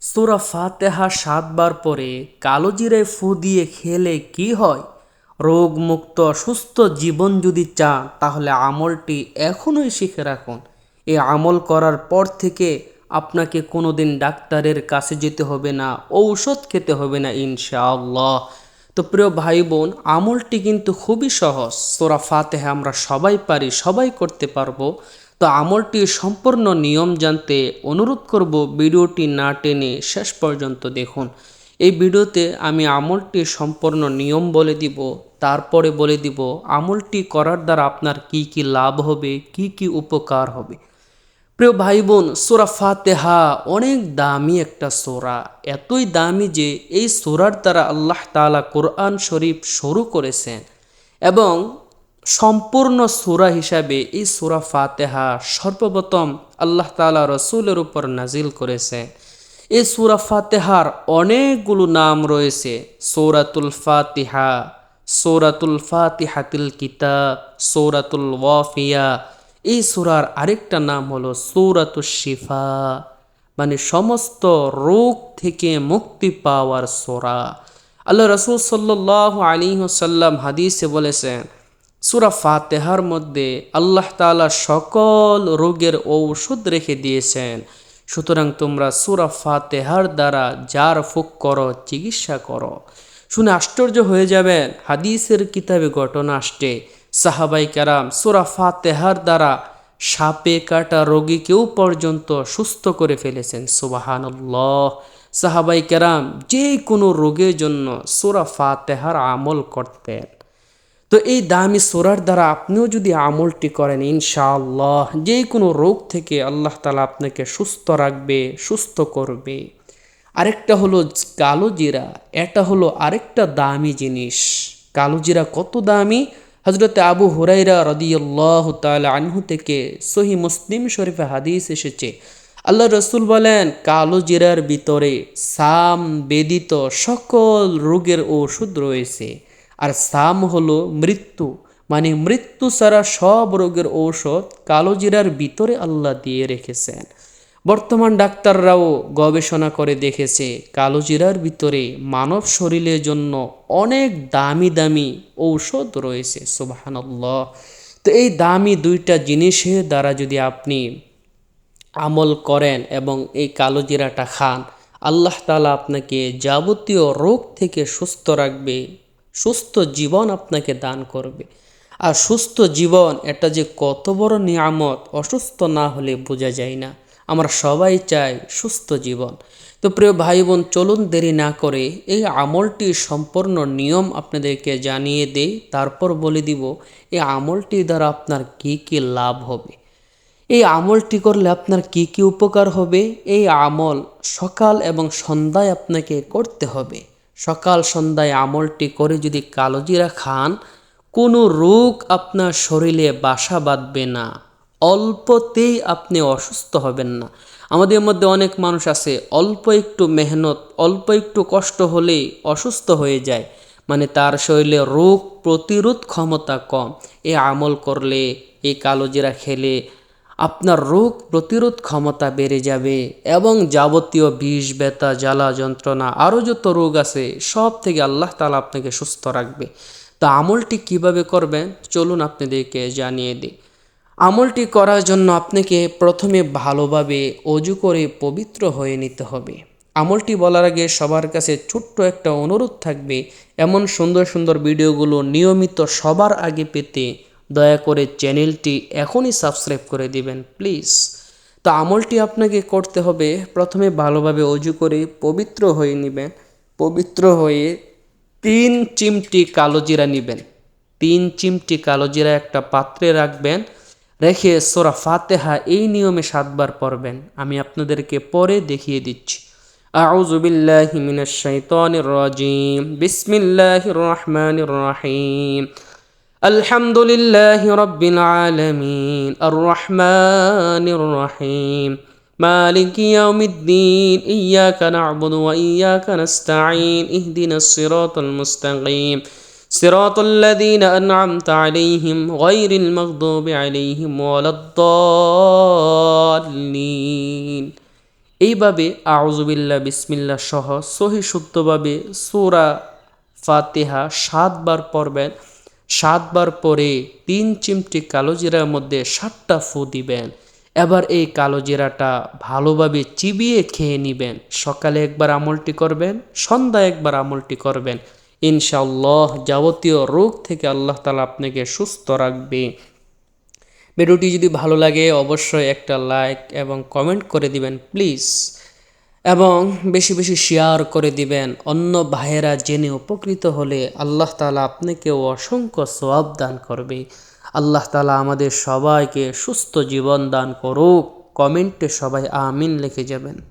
সুরা ফাতেহা সাতবার পরে কালো জিরায় ফু দিয়ে খেলে কি হয়? রোগমুক্ত, সুস্থ জীবন যদি চান, তাহলে আমলটি এখনই শিখে রাখুন। এই আমল করার পর থেকে আপনাকে কোনোদিন ডাক্তারের কাছে যেতে হবে না, ঔষধ খেতে হবে না, ইনশাআল্লাহ। তো প্রিয় ভাই বোন আমলটি কিন্তু খুবই সহজ। সোরা ফাতেহা আমরা সবাই পারি, সবাই করতে পারব। তো আমলটির সম্পূর্ণ নিয়ম জানতে অনুরোধ করব ভিডিওটি না টেনে শেষ পর্যন্ত দেখুন। এই ভিডিওতে আমি আমলটির সম্পূর্ণ নিয়ম বলে দিব, তারপরে বলে দিব আমলটি করার দ্বারা আপনার কি কি লাভ হবে, কি কি উপকার হবে। প্রিয় ভাই বোন সোরা ফাতেহা অনেক দামি একটা সোরা, এতই দামি যে এই সোরার দ্বারা আল্লাহ তালা কোরআন শরীফ শুরু করেছেন এবং সম্পূর্ণ সুরা হিসাবে এই সুরা ফাতেহা সর্বপ্রথম আল্লাহ তালা রসুলের উপর নাজিল করেছে। এই সুরা ফাতেহার অনেকগুলো নাম রয়েছে। সৌরাতুল ফাতিহা, সৌরাতুল ফাতিহাতিল কিতাব, সৌরাতুল ওয়াফিয়া। এই সুরার আরেকটা নাম হলো সৌরাতুল শিফা মানে সমস্ত রোগ থেকে মুক্তি পাওয়ার সোরা। আল্লাহ রসুল সাল্লাহ আলী সাল্লাম হাদিসে বলেছেন সুরা ফাতেহার মধ্যে আল্লাহ তালা সকল রোগের ঔষধ রেখে দিয়েছেন। সুতরাং তোমরা সুরা ফাতেহার দ্বারা যার ফুক করো, চিকিৎসা করো। শুনে আশ্চর্য হয়ে যাবেন, হাদিসের কিতাবে ঘটনা আসছে। সাহাবাই কারাম সুরা ফাতেহার দ্বারা সাপে কাটা রোগীকেও পর্যন্ত সুস্থ করে ফেলেছেন, সুবাহানল্লাহ। সাহাবাই কেরাম যে কোনো রোগের জন্য সুরা ফাতেহার আমল করতেন। তো এই দামি সোরার দ্বারা আপনিও যদি আমলটি করেন, ইনশাআল্লাহ যে কোনো রোগ থেকে আল্লাহ তালা আপনাকে সুস্থ রাখবে, সুস্থ করবে। আরেকটা হলো কালো জিরা, এটা হলো আরেকটা দামি জিনিস। কালো জিরা কত দামি? হজরতে আবু হুরাইরা রদিয়াল্লাহ তাল আনহু থেকে সহি মুসলিম শরীফে হাদিস এসেছে। আল্লাহ রসুল বলেন, কালো জিরার ভিতরে সাম বেদিত সকল রোগের ওষুধ রয়েছে। আর সাম হলো মৃত্যু মানে মৃত্যু ছাড়া সব রোগের ঔষধ কালো জিরার ভিতরে আল্লাহ দিয়ে রেখেছেন। বর্তমান ডাক্তাররাও গবেষণা করে দেখেছে কালো জিরার ভিতরে মানব শরীরের জন্য অনেক দামি দামি ঔষধ রয়েছে, সুবাহানল্লাহ। তো এই দামি দুইটা জিনিসের দ্বারা যদি আপনি আমল করেন এবং এই কালো জিরাটা খান, আল্লাহ তালা আপনাকে যাবতীয় রোগ থেকে সুস্থ রাখবে সুস্থ জীবন আপনাকে দান করবে। আর সুস্থ জীবন এটা যে কত বড় নিয়ামত, অসুস্থ না হলে বোঝা যায় না। আমরা সবাই চাই সুস্থ জীবন। তো প্রিয় ভাই বোন চলুন দেরি না করে এই আমলটির সম্পূর্ণ নিয়ম আপনাদেরকে জানিয়ে দেই। তারপর বলে দিব, এই আমলটি দ্বারা আপনার কি কি লাভ হবে? এই আমলটি করলে আপনার কি কি উপকার হবে? এই আমল সকাল এবং সন্ধ্যায় আপনাকে করতে হবে। সকাল সন্ধ্যায় আমলটি করে যদি কালোজিরা খান, কোনো রোগ আপনার শরীরে বাসা বাঁধবে না। অল্পতেই আপনি অসুস্থ হবেন না। আমাদের মধ্যে অনেক মানুষ আছে, অল্প একটু মেহনত, অল্প একটু কষ্ট হলেই অসুস্থ হয়ে যায়। মানে তার শরীরে রোগ প্রতিরোধ ক্ষমতা কম। এ আমল করলে এই কালোজিরা খেলে আপনার রোগ প্রতিরোধ ক্ষমতা বেড়ে যাবে এবং যাবতীয় বিষ, ব্যথা, জ্বালা, যন্ত্রণা, আরও যত রোগ আছে, সব থেকে আল্লাহ তালা আপনাকে সুস্থ রাখবে। তা আমলটি কীভাবে করবেন? চলুন আপনাদেরকে জানিয়ে দিই। আমলটি করার জন্য আপনাকে প্রথমে ভালোভাবে অজু করে পবিত্র হয়ে নিতে হবে। আমলটি বলার আগে সবার কাছে ছোট্ট একটা অনুরোধ থাকবে। এমন সুন্দর সুন্দর ভিডিওগুলো নিয়মিত সবার আগে পেতে দয়া করে চ্যানেলটি এখনই সাবস্ক্রাইব করে দিবেন প্লিজ তো আমলটি আপনাকে করতে হবে প্রথমে ভালোভাবে অজু করে পবিত্র হয়ে নেবেন পবিত্র হয়ে তিন চিমটি কালো জিরা নেবেন তিন চিমটি কালো জিরা একটা পাত্রে রাখবেন রেখে সোরা ফাতেহা এই নিয়মে সাতবার পড়বেন আমি আপনাদেরকে পরে দেখিয়ে দিচ্ছি أعوذ بالله من الشيطان الرجيم بسم الله الرحمن الرحيم الحمد لله رب العالمين الرحمن الرحيم مالك يوم الدين إياك نعبد وإياك نستعين اهدنا الصراط المستقيم صراط الذين أنعمت عليهم غير المغضوب عليهم ولا الضالين এইভাবে আউজুবিল্লা বিসমিল্লা সহ সহি শুদ্ধভাবে সুরা ফাতেহা সাতবার পড়বেন সাতবার পরে তিন চিমটি কালো জিরার মধ্যে সাতটা ফু দিবেন। এবার এই কালো জিরাটা ভালোভাবে চিবিয়ে খেয়ে নেবেন। সকালে একবার আমলটি করবেন সন্ধ্যা একবার আমলটি করবেন। ইনশাআল্লাহ যাবতীয় রোগ থেকে আল্লাহ তালা আপনাকে সুস্থ রাখবে। ভিডিওটি যদি ভালো লাগে অবশ্যই একটা লাইক এবং কমেন্ট করে দিবেন, প্লিজ। এবং বেশি বেশি শেয়ার করে দিবেন। অন্য ভাইয়েরা জেনে উপকৃত হলে আল্লাহ তালা আপনাকেও অসংখ্য সোয়াব দান করবে। আল্লাহ তালা আমাদের সবাইকে সুস্থ জীবন দান করুক। কমেন্টে সবাই আমিন লিখে যাবেন।